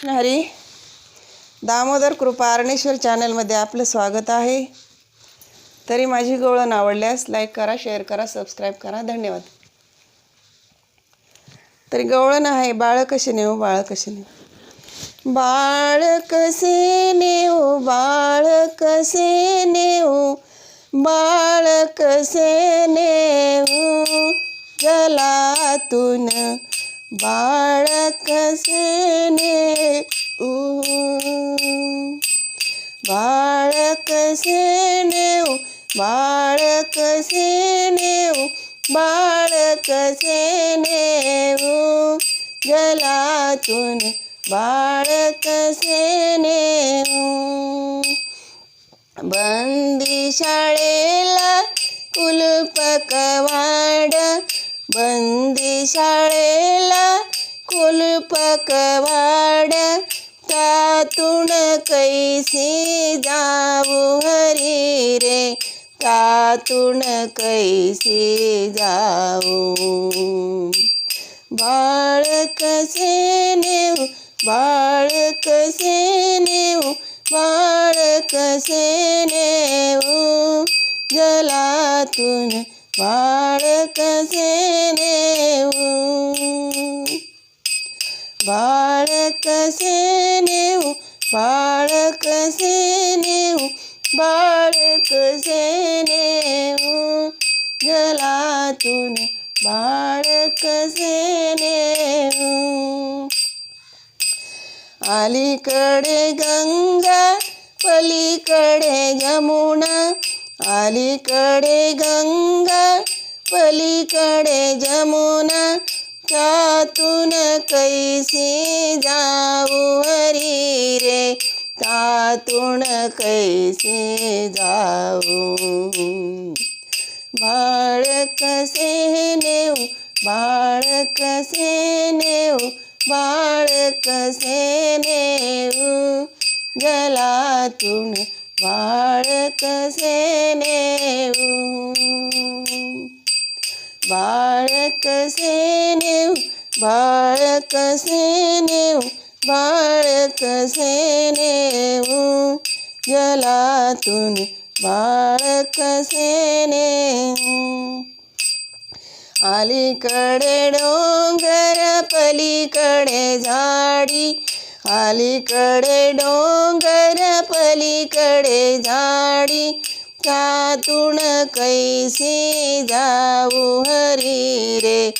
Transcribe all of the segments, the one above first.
कृष्ण हरी दामोदर कृपा अरणेश्वर चॅनलमध्ये आपलं स्वागत आहे. तरी माझी गवळण आवडल्यास लाईक करा शेअर करा सबस्क्राईब करा. धन्यवाद. तरी गवळण आहे बाळ कसे नेऊ बाळ कसे नेऊ? बाळ कसे नेऊ बाळ कसे नेऊ? बाळ कसे नेऊ? जलातून बाळक सेने बाळक बाळ बाळक नेऊ बाळक कसे जलातून बाळक कसे बंदी शाळेला कुलूप बंदी शाळेला कुलूप कवाड त्यातून कैसी जाऊ हरी रे? त्यातून कैसी जाऊ? बाळ कसे नेऊ बाळ कसे नेऊ बाळ कसे नेऊ? जलातून बाळ कसे नेऊ बाळ कसे नेऊ बाळ कसे नेऊ बाळ कसे नेऊ जलातून बाळ कसे नेऊ अलीकडे गंगा पलीकडे यमुना अलीकडे गंगा पलीकडे जमुना. त्यातून कैसी जाऊ हरी रे? तातून कैसी जाऊ? बाळ कसे नेऊ बाळ कसे नेऊ? बाळ कसे नेऊ? जलातून बाळ कसे नेऊ बाळ कसे नेऊ बाळ कसे नेऊ बाळ कसे नेऊ जलातून बाळ कसे नेऊ अलीकडे डोंगर पलीकडे झाडी अलीकडे डोंगर पलीकडे झाडी त्यातून कैसे जाऊ हरी रे?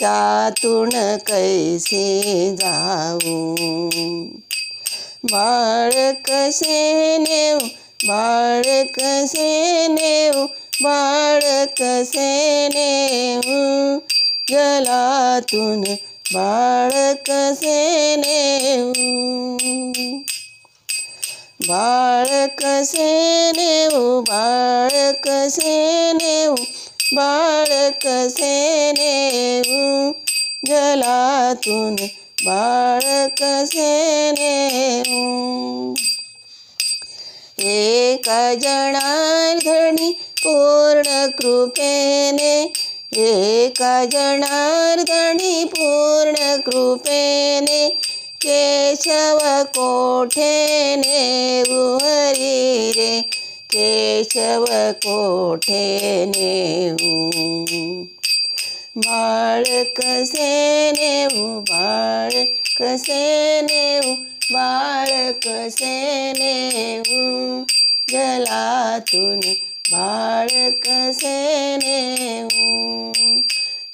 त्यातून कैसे जाऊ? बाळ कसे नेऊ बाळ कसे नेऊ बाळ कसे नेऊ? जलातून बाळ कसे नेऊ? बाळ कसे नेऊ बाळ कसे नेऊ बाळ कसे नेऊ? जलातून बाळ कसे नेऊ? एका जनार्दनी पूर्ण कृपेने एका जनार्दनी पूर्ण कृपेने केशव कोठे हरी रे? केशव कोठेने बाळ कसे नेऊ? बाळ कसे नेऊ? बाळ कसे नेऊ? जलातून बाळ कसे नेऊ?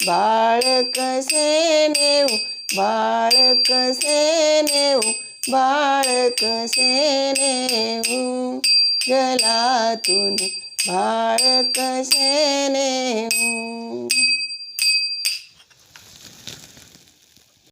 बाळ कसे नेऊ? बाळ कसे नेऊ बाळ कसे नेऊ जलातून बाळ कसे नेऊ